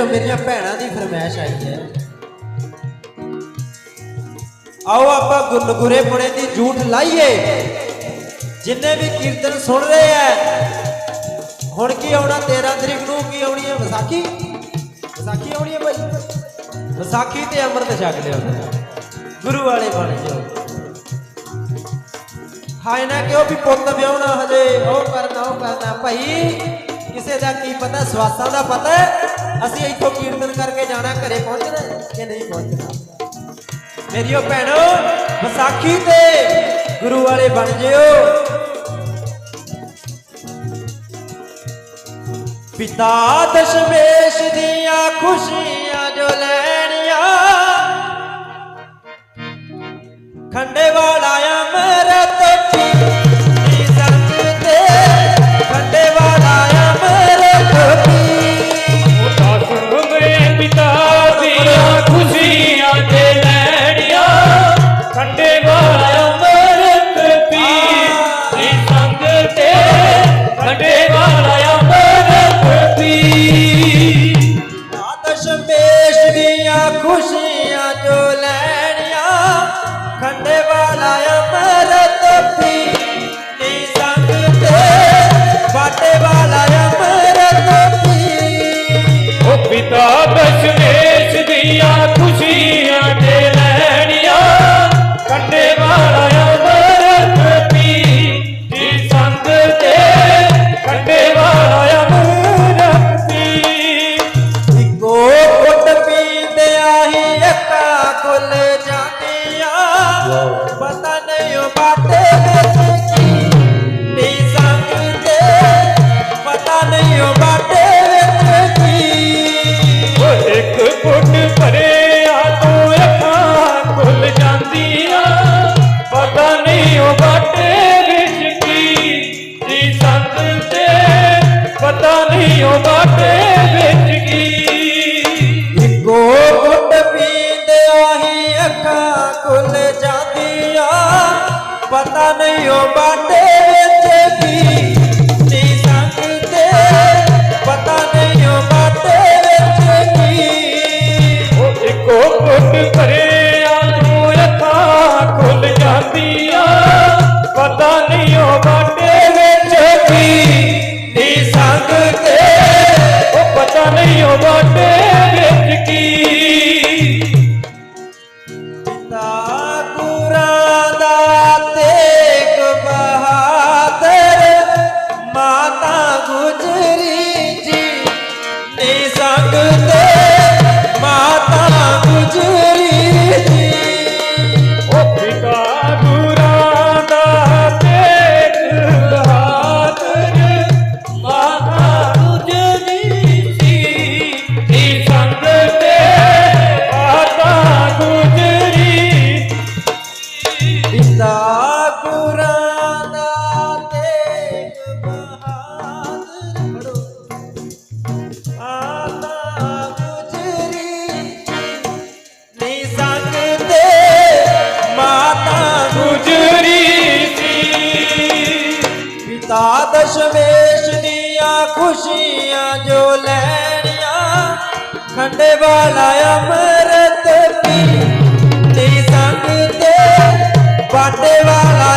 ਵਿੱਚੋਂ ਮੇਰੀਆਂ ਭੈਣਾਂ ਦੀ ਫਰਮਾਇਸ਼ ਆਈ ਹੈ। ਆਓ ਆਪਾਂ ਗੁਰਨਗੁਰੇ ਪੁਣੇ ਦੀ ਝੂਠ ਲਾਈਏ। ਜਿੰਨੇ ਵੀ ਕੀਰਤਨ ਸੁਣ ਰਹੇ ਐ। ਹੁਣ ਕੀ ਆਉਣਾ? 13 ਤਰੀਕ ਨੂੰ ਕੀ ਆਉਣੀ ਹੈ ਵਿਸਾਖੀ? ਵਿਸਾਖੀ ਆਉਣੀ ਹੈ ਭਾਈ? ਵਿਸਾਖੀ ਤੇ ਅੰਮ੍ਰਿਤ ਛਕ ਲਿਓ ਗੁਰੂ ਵਾਲੇ ਬਣ ਜਾਓ। ਹਾਏ ਨਾ ਕਿਉਂ ਵੀ ਪੁੱਤ ਵਿਆਹਣਾ ਹਜੇ? ਉਹ ਕਰਨਾ ਉਹ ਕਰਨਾ। ਭਾਈ ਕਿਸੇ ਦਾ ਕੀ ਪਤਾ, ਸਵਾਸਾਂ ਦਾ ਪਤਾ ਅਸੀਂ ਇੱਥੋਂ ਕੀਰਤਨ ਕਰਕੇ ਜਾਣਾ, ਘਰੇ ਪਹੁੰਚਣਾ ਹੈ ਕਿ ਨਹੀਂ ਪਹੁੰਚਣਾ? ਮੇਰੀਓ ਭੈਣੋ, ਵਿਸਾਖੀ ਤੇ ਗੁਰੂ ਵਾਲੇ ਬਣ ਜਿਓ। ਪਿਤਾ ਦਸ਼ਮੇਸ਼ ਦੀਆਂ ਖੁਸ਼ੀਆਂ ਜੋ ਲੈ ਪਤਾ ਨਹੀਂ ਉਹ ਬਾਟੇ ਵਿੱਚ ਕੀ ਇੱਕੋ ਘੁੱਟ ਪੀਂਦੇ ਆਹੀ ਅੱਖਾਂ ਖੁੱਲ ਜਾਂਦੀਆਂ ਪਤਾ ਨਹੀਂ ਉਹ ਬਾਟੇ ਵਿੱਚ ਕੀ ਨੀ ਸੰਗ ਪਤਾ ਖੁਸ਼ੀਆਂ ਜੋ ਲੈਣੀਆਂ ਖੰਡੇ ਵਾਲਾ ਅੰਮ੍ਰਿਤ ਪੀ ਨੀ ਸੰਗ ਤੇ ਬਾਟੇ ਵਾਲਾ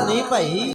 ਨਹੀਂ ਭਾਈ